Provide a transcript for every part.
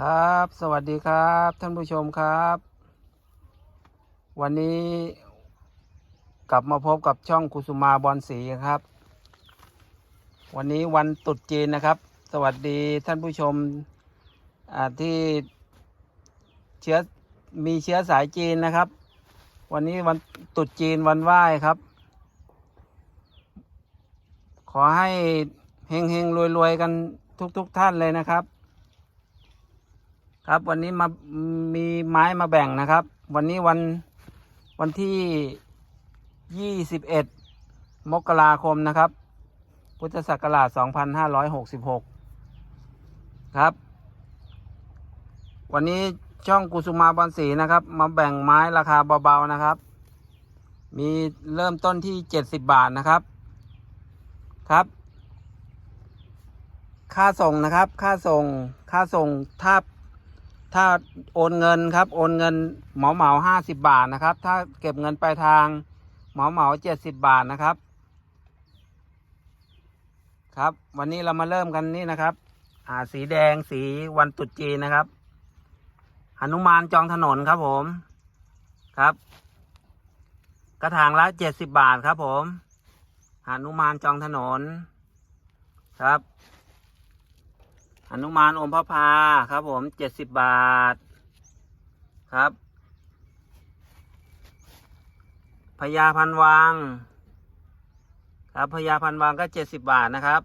ครับ สวัสดีครับ ท่านผู้ชมครับ วันนี้กลับมาพบกับช่องกุสุมาบอลสีครับ วันนี้วันตรุษจีนนะครับ สวัสดีท่านผู้ชมที่เชื้อมีเชื้อสายจีนนะครับ วันนี้วันตรุษจีนวันไหว้ครับ ขอให้เฮงเฮงรวยรวยๆกันทุกๆทท่านเลยนะครับ ครับ วันนี้มามีไม้มาแบ่งนะครับ วันนี้วันวันที่ยี่สิบเอ็ดมกราคมนะครับ พุทธศักราชสองพันห้าร้อยหกสิบหกครับ วันนี้ช่องกุสุมาบอลสีนะครับ มาแบ่งไม้ราคาเบาๆนะครับ มีเริ่มต้นที่เจ็ดสิบบาทนะครับครับ ค่าส่งนะครับ ค่าส่ง ค่าส่งถ้า ถ้าโอนเงินครับ โอนเงินเหมาเหมาห้าสิบบาทนะครับ ถ้าเก็บเงินปลายทางเหมาเหมาเจ็ดสิบบาทนะครับ ครับ วันนี้เรามาเริ่มกันนี่นะครับ อ่าสีแดงสีวันตรุษจีนนะครับหนุมานจองถนนครับผมครับ กระถางละเจ็ดสิบบาทครับผมหนุมานจองถนนครับ อนุมานอมพระพาครับผมเจ็ดสิบบาทครับพญาพันวังครับพญาพันวังก็เจ็ดสิบบาทนะครับ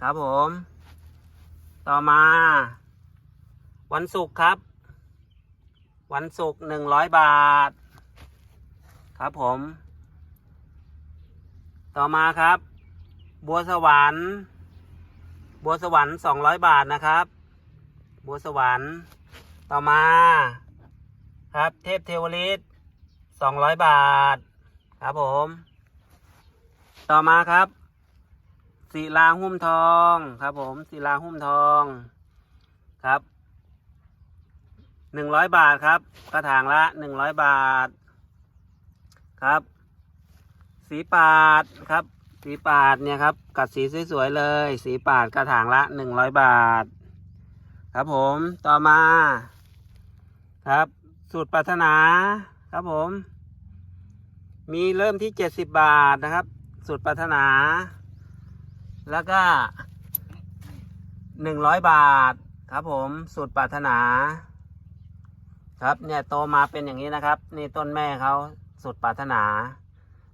ครับผม ต่อมา วันศุกร์ครับ วันศุกร์หนึ่งร้อยบาท ครับผม ต่อมาครับ บัวสวรรค์ บัวสวรรค์สองร้อยบาทนะครับ บัวสวรรค์ต่อมา ครับ เทพเทวฤทธิ์สองร้อยบาท ครับผม ต่อมาครับศิลาหุ้มทองครับผมศิลาหุ้มทองครับหนึ่งร้อยบาทครับ กระถางละหนึ่งร้อยบาท ครับ สีปาดครับ สีปาดเนี่ยครับ กัดสีสวยๆเลย สีปาดกระถางละหนึ่งร้อยบาท ครับผมต่อมา ครับ สูตรปรารถนาครับผม มีเริ่มที่เจ็ดสิบบาทนะครับ สูตรปรารถนา แล้วก็หนึ่งร้อยบาท ครับผม สูตรปรารถนา ครับเนี่ยโตมาเป็นอย่างนี้นะครับ นี่ต้นแม่เขาสูตรปรารถนา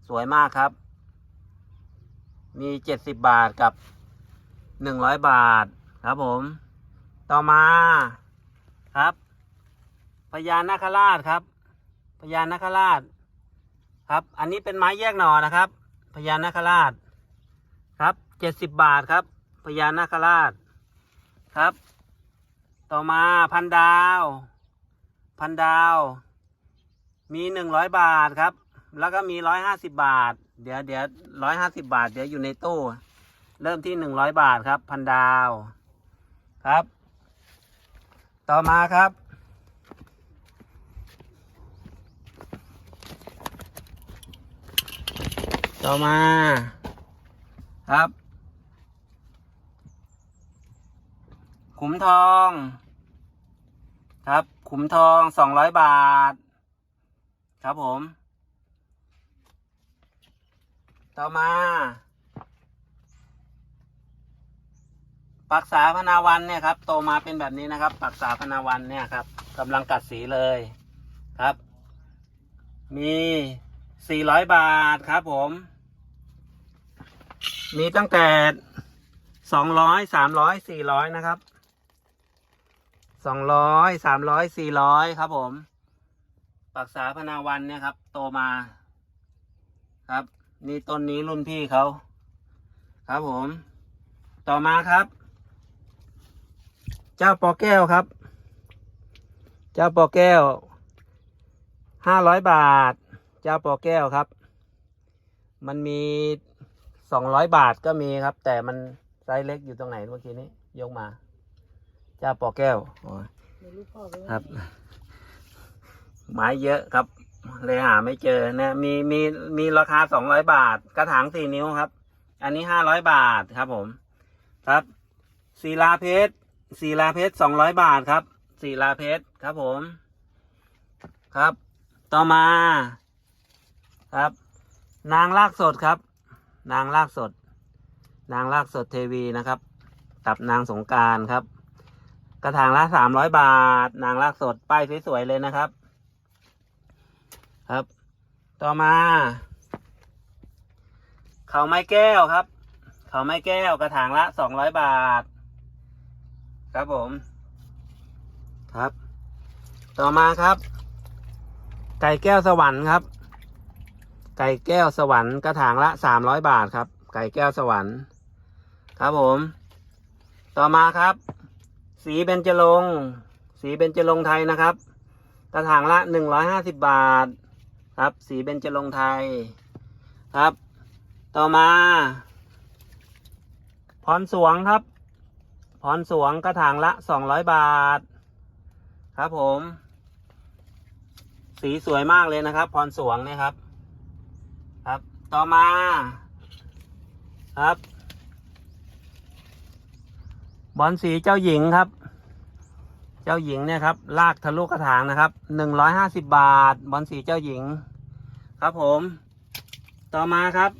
สวยมากครับ มีเจ็ดสิบบาทกับหนึ่งร้อยบาทครับผม ต่อมาครับ พญานาคราชครับ พญานาคราช ครับ อันนี้เป็นไม้แยกหน่อนะครับ พญานาคราชครับเจ็ดสิบบาทครับ พญานาคราชครับ ต่อมาพันดาว พันดาว มีหนึ่งร้อยบาทครับ แล้วก็มีร้อยห้าสิบบาท เดี๋ยวเดี๋ยวร้อยห้าสิบาท เดี๋ยวอยู่ในตู้ เริ่มที่หนึ่งร้อยบาทครับ พันดาวครับ ต่อมาครับ ต่อมาครับขุมทองครับ ขุมทองสองร้อยบาท ครับผม ต่อมาปักษาพนาวันเนี่ยครับโตมาเป็นแบบนี้นะครับ ปักษาพนาวันเนี่ยครับกำลังกัดสีเลยครับ มีสี่ร้อยบาทครับผม มีตั้งแต่สองร้อยสามร้อยสี่ร้อยนะครับสองร้อยสามร้อยสี่ร้อยครับผม ปักษาพนาวันเนี่ยครับ โตมาครับ นี่ต้นนี้รุ่นพี่เขา ครับผม ต่อมาครับ เจ้าปอแก้วครับ เจ้าปอแก้วห้าร้อยบาท เจ้าปอแก้วครับ มันมีสองร้อยบาทก็มีครับ แต่มันไซส์เล็กอยู่ตรงไหนเมื่อกี้นี้ ยกมา เจ้าปอแก้วครับไม้เยอะครับ เลยหาไม่เจอนะมีมีมีราคาสองร้อยบาท กระถางสี่นิ้วครับ อันนี้ห้าร้อยบาทครับผม ครับศิลาเพชรศิลาเพชรสองร้อยบาทครับศิลาเพชรครับผม ครับ ต่อมา ครับ นางลากสดครับ นางลากสด นางลากสดเทวีนะครับกับนางสงการครับ กระถางละสามร้อยบาท นางลากสดป้ายสวยๆเลยนะครับ ครับ ต่อมา เขาไม้แก้วครับ เขาไม้แก้วกระถางละสองร้อยบาท ครับผม ครับ ต่อมาครับ ไก่แก้วสวรรค์ครับ ไก่แก้วสวรรค์กระถางละสามร้อยบาทครับ ไก่แก้วสวรรค์ ครับผม ต่อมาครับ สีเบญจรงสีเบญจรงไทยนะครับกระถางละหนึ่งร้อยห้าสิบบาท ครับ สีเบญจรงไทยครับ ต่อมาพรสวงครับพรสวงกระถางละสองร้อยบาท ครับผม สีสวยมากเลยนะครับพรสวงเนี่ยครับ ครับ ต่อมา ครับ บอลสีเจ้าหญิงครับ เจ้าหญิงเนี่ยครับลากทะลุกระถางนะครับหนึ่งร้อยห้าสิบบาท บอลสีเจ้าหญิง ครับผม ต่อมาครับ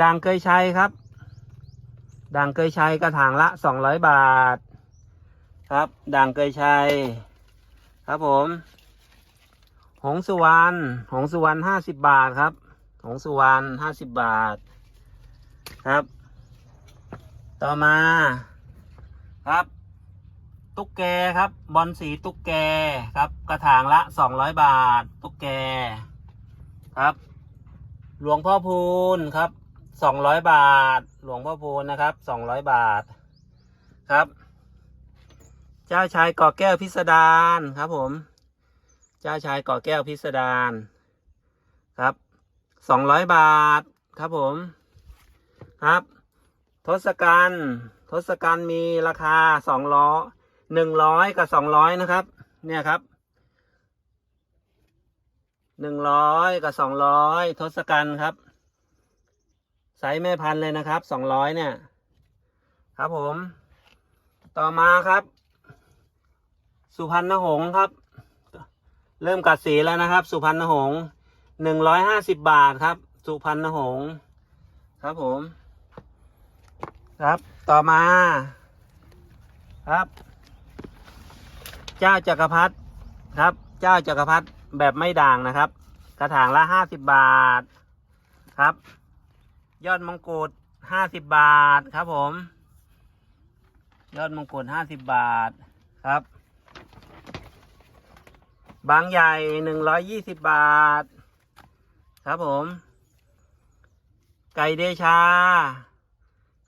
ด่างเกยชัยครับ ด่างเกยชัยกระถางละสองร้อยบาท ครับ ด่างเกยชัย ครับผม หงสุวรรณหงสุวรรณห้าสิบบาทครับ หงสุวรรณห้าสิบบาท ครับ ต่อมา ครับ ตุ๊กแกครับ บอลสีตุ๊กแกครับ กระถางละสองร้อยบาท ตุ๊กแกครับ หลวงพ่อพูนครับสองร้อยบาท หลวงพ่อพูนนะครับสองร้อยบาทครับ เจ้าชายก่อแก้วพิสดารครับผม เจ้าชายก่อแก้วพิสดารครับสองร้อยบาทครับผมครับ ทศกัณฐ์ทศกัณฐ์มีราคาสองร้อ หนึ่งร้อยกับสองร้อยนะครับ เนี่ยครับหนึ่งร้อยกับสองร้อยทศกัณฐ์ครับไซส์แม่พันธุ์เลยนะครับสองร้อยเนี่ย ครับผม ต่อมาครับ สุพรรณหงส์ครับ เริ่มกัดสีแล้วนะครับ สุพรรณหงส์หนึ่งร้อยห้าสิบบาทครับ สุพรรณหงส์ครับผม ครับต่อมา ครับ เจ้าจักรพรรดิครับ เจ้าจักรพรรดิแบบไม่ด่างนะครับ กระถางละห้าสิบบาทครับ ยอดมงกุฎห้าสิบบาทครับผม ยอดมงกุฎห้าสิบบาทครับ บางใหญ่หนึ่งร้อยยี่สิบบาท ครับผม ไก่เดชา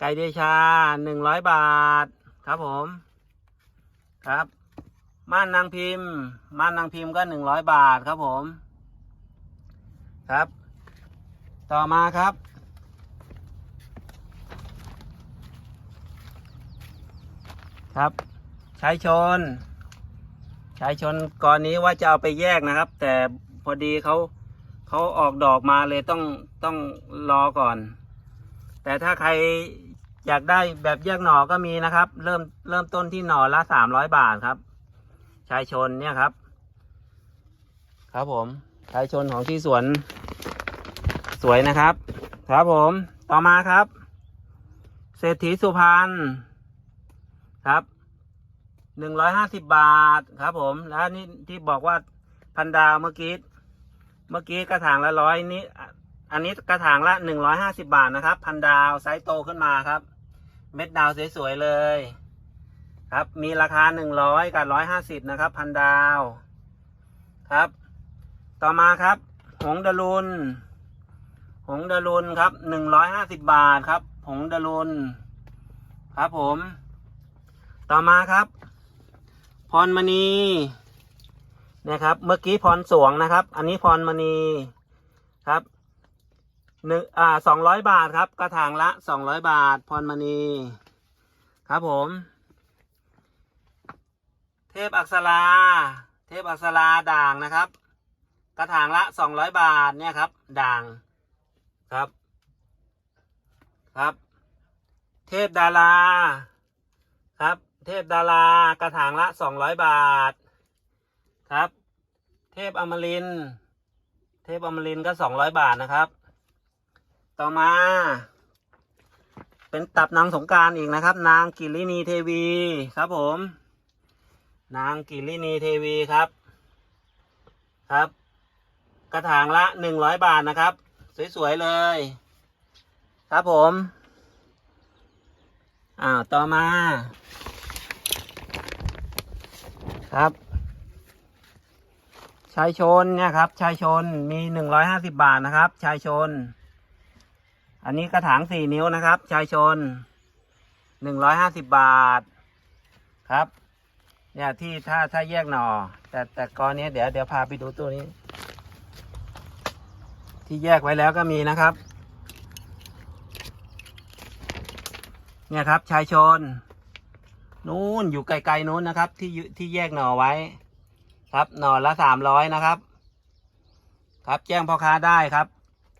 ไก่เดชาหนึ่งร้อยบาท ครับผม ครับ ม่านนางพิมพ์ ม่านนางพิมพ์ก็หนึ่งร้อยบาทครับผม ครับ ต่อมาครับ ครับชายชนชายชนก่อนนี้ว่าจะเอาไปแยกนะครับ แต่พอดีเขาเขาออกดอกมาเลยต้องต้องรอก่อน แต่ถ้าใครอยากได้แบบแยกหน่อก็มีนะครับ เริ่มเริ่มต้นที่หน่อละสามร้อยบาทครับ ชายชนเนี่ยครับ ครับผมชายชนของที่สวน สวยนะครับ ครับผมต่อมาครับ เศรษฐีสุพรรณครับหนึ่งร้อยห้าสิบบาทครับผม แล้วนี่ที่บอกว่าพันดาวเมื่อกี้ เมื่อกี้กระถางละร้อยนี้ อันนี้กระถางละหนึ่งร้อยห้าสิบาทนะครับ พันดาวไซส์โตขึ้นมาครับ เม็ดดาวสวยๆเลย ครับ มีราคาหนึ่งร้อยกับร้อยห้าสิบนะครับ พันดาว ครับ ต่อมาครับ หงดลุน หงดลุนครับหนึ่งร้อยห้าสิบบาทครับ หงดลุน ครับผม ต่อมาครับ พรมณีนะครับ เมื่อกี้พรสวงนะครับ อันนี้พรมณีครับหนึ่งอ่าสองร้อยบาทครับ กระถางละสองร้อยบาท พรมณี ครับผม พอักษรา เทพอักษราด่างนะครับ กระถางละสองร้อยบาทเนี่ยครับ ด่างครับครับ เทพดาราครับ เทพดารากระถางละสองร้อยบาทครับ เทพอมรินเทพอมรินก็สองร้อยบาทนะครับ ต่อมา เป็นตับนางสงการอีกนะครับ นางกิรินีเทวีครับผม นางกิรินีเทวีครับ ครับ กระถางละหนึ่งร้อยบาทนะครับ สวยๆเลย ครับผมอ้าวต่อมา ครับชายชนเนี่ยครับชายชนมีหนึ่งร้อยห้าสิบบาทนะครับชายชน อันนี้กระถางสี่นิ้วนะครับ ชายชนหนึ่งร้อยห้าสิบบาทครับ เนี่ยที่ถ้าถ้าแยกหน่อ แต่แต่กอนนี้เดี๋ยวเดี๋ยวพาไปดูตัวนี้ ที่แยกไว้แล้วก็มีนะครับ เนี่ยครับชายชน นู้นอยู่ไกลๆนู้นนะครับ ที่ที่แยกหน่อไว้ ครับหน่อละสามร้อยนะครับ ครับแจ้งพ่อค้าได้ครับ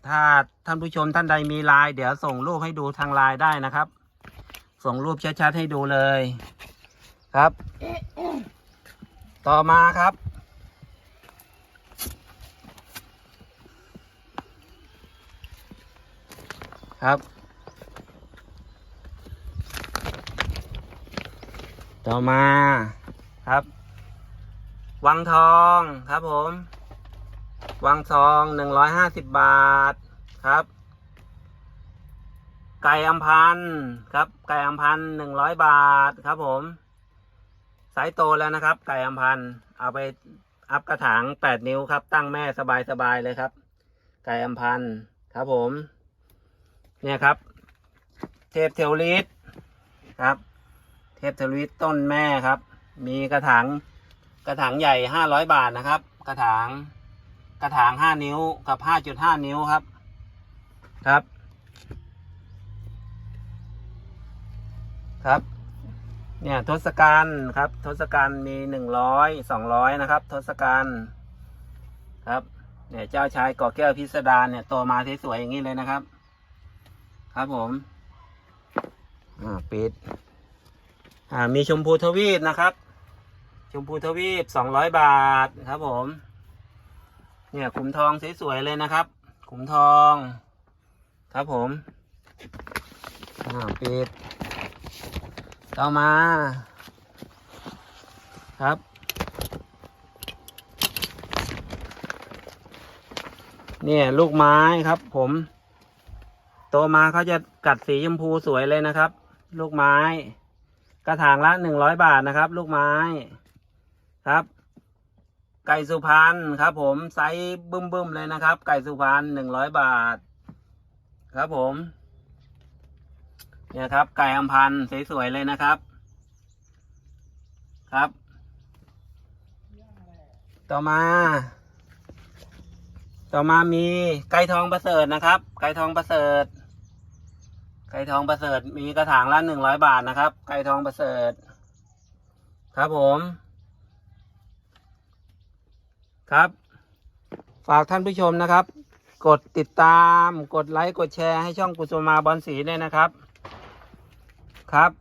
ถ้าท่านผู้ชมท่านใดมีไลน์เดี๋ยวส่งรูปให้ดูทางไลน์ได้นะครับ ส่งรูปชัดๆให้ดูเลยครับ ต่อมาครับ ครับ ต่อมาครับ วังทองครับผม วังทองหนึ่งร้อยห้าสิบบาทครับ ไก่อัมพันธ์ครับ ไก่อัมพันธ์หนึ่งร้อยบาทครับผม สายโตแล้วนะครับ ไก่อัมพันธ์เอาไปอัพกระถางแปดนิ้วครับ ตั้งแม่สบายๆเลยครับ ไก่อัมพันธ์ครับผม เนี่ยครับ เทพเทวลิตครับ เทพเทวลิตต้นแม่ครับ มีกระถางกระถางใหญ่ห้าร้อยบาทนะครับ กระถางกระถางห้านิ้วกับห้าจุดห้านิ้วครับ ครับ ครับ เนี่ยทศกัณฐ์ครับ ทศกัณฐ์มีหนึ่งร้อยสองร้อยนะครับ ทศกัณฐ์ครับเนี่ยเจ้าชายก่อแก้วพิสดารเนี่ยโตมาสวยๆอย่างนี้เลยนะครับ ครับผมอ่าปิดอ่ามีชมพูทวีปนะครับ ชมพูทวีปสองร้อยบาทครับผม เนี่ยขุมทองสวยๆเลยนะครับ ขุมทอง ครับผมอ่าปิด ต่อมา ครับ เนี่ยลูกไม้ครับผม โตมาเขาจะกัดสีชมพูสวยเลยนะครับ ลูกไม้ กระถางละหนึ่งร้อยบาทนะครับ ลูกไม้ครับ ไก่สุพรรณครับ ผมไซส์บึ้มๆเลยนะครับ ไก่สุพรรณหนึ่งร้อยบาท ครับผม เนี่ยครับ ไก่อัมพันธ์สวยๆเลยนะครับ ครับ ต่อมา ต่อมามีไก่ทองประเสริฐนะครับ ไก่ทองประเสริฐ ไก่ทองประเสริฐ มีกระถางละหนึ่งร้อยบาทนะครับ ไก่ทองประเสริฐ ครับผม ครับ ฝากท่านผู้ชมนะครับ กดติดตาม กดไลค์ กดแชร์ให้ช่องกุศลมาบอลสีด้วยนะครับ ครับ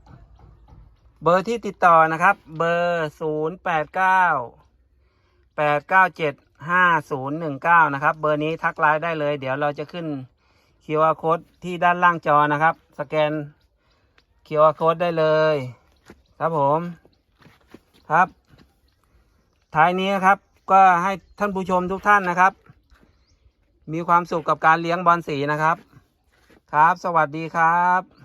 เบอร์ที่ติดต่อนะครับ เบอร์ศูนย์แปดเก้าแปดเก้าเจ็ดห้าศูนย์หนึ่งเก้านะครับ เบอร์นี้ทักไลน์ได้เลย เดี๋ยวเราจะขึ้น QR code ที่ด้านล่างจอนะครับ สแกน QR code ได้เลย ครับผมครับ ท้ายนี้นะครับ ก็ให้ท่านผู้ชมทุกท่านนะครับ มีความสุขกับการเลี้ยงบอลสีนะครับ ครับ สวัสดีครับ